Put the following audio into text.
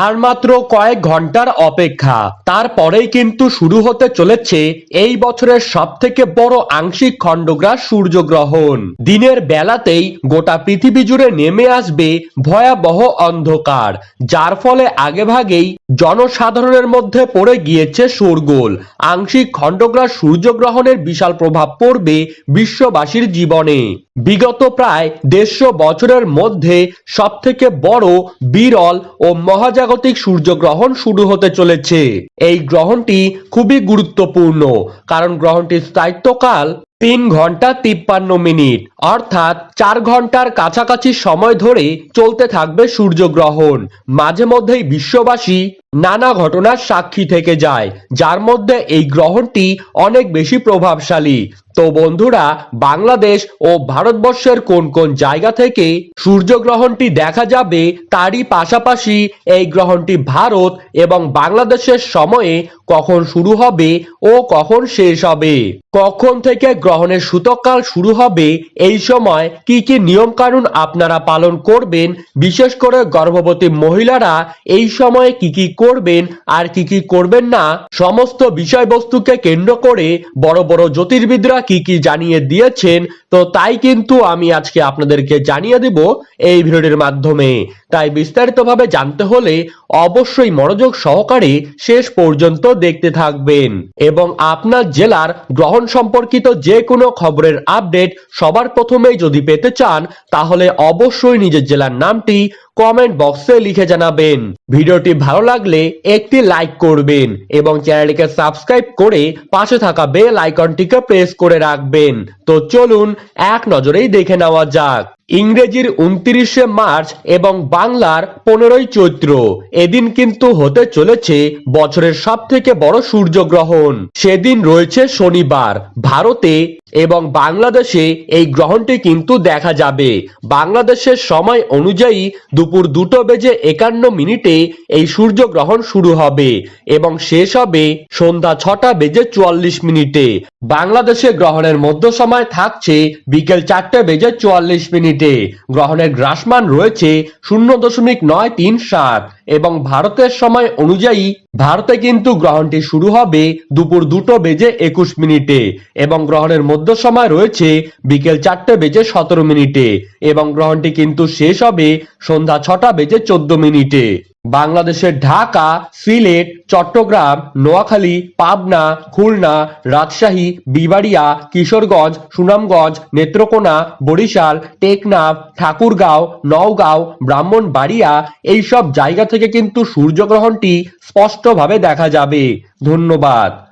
আর মাত্র কয়েক ঘণ্টার অপেক্ষা। তারপরেই কিন্তু শুরু হতে চলেছে এই বছরের সব থেকে বড় আংশিক খণ্ডগ্রাস সূর্যগ্রহণ। দিনের বেলাতেই গোটা পৃথিবী জুড়ে নেমে আসবে ভয়াবহ অন্ধকার, যার ফলে আগেভাগেই জনসাধারণের মধ্যে পড়ে গিয়েছে শোরগোল। আংশিক খণ্ডগ্রাস সূর্যগ্রহণের বিশাল প্রভাব পড়বে বিশ্ববাসীর জীবনে। বিগত প্রায় দেড়শো বছরের মধ্যে সব থেকে বড় বিরল ও মহাজাগতিক সূর্যগ্রহণ শুরু হতে চলেছে। এই গ্রহণটি খুবই গুরুত্বপূর্ণ কারণ গ্রহণটির স্থায়িত্বকাল তিন ঘণ্টা তিপ্পান্ন মিনিট। অর্থাৎ চার ঘণ্টার কাছাকাছি সময় ধরে চলতে থাকবে সূর্যগ্রহণ। মাঝে মধ্যেই বিশ্ববাসী নানা ঘটনার সাক্ষী থেকে যায়, যার মধ্যে এই গ্রহণটি অনেক বেশি প্রভাবশালী। তো বন্ধুরা, বাংলাদেশ ও ভারতবর্ষের কোন কোন জায়গা থেকে সূর্যগ্রহণটি দেখা যাবে তারই পাশাপাশি এই গ্রহণটি ভারত এবং বাংলাদেশের সময়ে কখন শুরু হবে ও কখন শেষ হবে? কখন থেকে গ্রহণের সূতককাল শুরু হবে এই সময়। কি কি নিয়ম কানুন আপনারা পালন করবেন? বিশেষ করে গর্ভবতী মহিলারা এই সময়ে কি কি করবেন আর কি কি করবেন না? সমস্ত বিষয়বস্তুকে কেন্দ্র করে বড় বড় জ্যোতির্বিদরা কি কি জানিয়ে দিয়েছেন? তো তাই কিন্তু আমি আজকে আপনাদেরকে জানিয়ে দেব এই ভিডিওটির মাধ্যমে। তাই বিস্তারিতভাবে জানতে হলে অবশ্যই মনোযোগ সহকারে শেষ পর্যন্ত দেখতে থাকবেন। এবং আপনার জেলার গ্রহণ সম্পর্কিত যে কোনো খবরের আপডেট সবার প্রথমেই যদি পেতে চান, তাহলে অবশ্যই নিজের জেলার নামটি কমেন্ট বক্সে লিখে জানাবেন। ভিডিওটি ভালো লাগলে একটি লাইক করবেন এবং চ্যানেলটিকে সাবস্ক্রাইব করে পাশে থাকা বেল আইকনটিকে প্রেস করে রাখবেন। তো চলুন এক নজরেই দেখে নেওয়া যাক। ইংরেজির উনত্রিশে মার্চ এবং বাংলার পনেরোই চৈত্র, এদিন কিন্তু হতে চলেছে বছরের সব থেকে বড় সূর্যগ্রহণ। সেদিন রয়েছে শনিবার, ভারতে এবং বাংলাদেশে এই গ্রহণটি কিন্তু দেখা যাবে। বাংলাদেশের সময় অনুযায়ী দুপুর দুটো বেজে একান্ন মিনিটে এই সূর্যগ্রহণ শুরু হবে এবং শেষ হবে সন্ধ্যা ছটা বেজে চুয়াল্লিশ মিনিটে। বাংলাদেশে গ্রহণের মধ্য সময় থাকছে বিকেল চারটে বেজে চুয়াল্লিশ মিনিটে। গ্রহণের গ্রাসমান রয়েছে শূন্য দশমিক নয় তিন সাত এবং ভারতের সময় অনুযায়ী ভারতে কিন্তু গ্রহণটি শুরু হবে দুপুর দুটো বেজে একুশ মিনিটে এবং গ্রহণের মধ্য সময় রয়েছে বিকেল চারটে বেজে সতেরো মিনিটে এবং গ্রহণটি কিন্তু শেষ হবে সন্ধ্যা ছটা বেজে চোদ্দ মিনিটে। বাংলাদেশের ঢাকা, সিলেট, চট্টগ্রাম, নোয়াখালী, পাবনা, খুলনা, রাজশাহী, বিবাড়িয়া, কিশোরগঞ্জ, সুনামগঞ্জ, নেত্রকোনা, বরিশাল, টেকনাফ, ঠাকুরগাঁও, নওগাঁও, ব্রাহ্মণবাড়িয়া, এইসব জায়গা থেকে কিন্তু সূর্যগ্রহণটি স্পষ্টভাবে দেখা যাবে। ধন্যবাদ।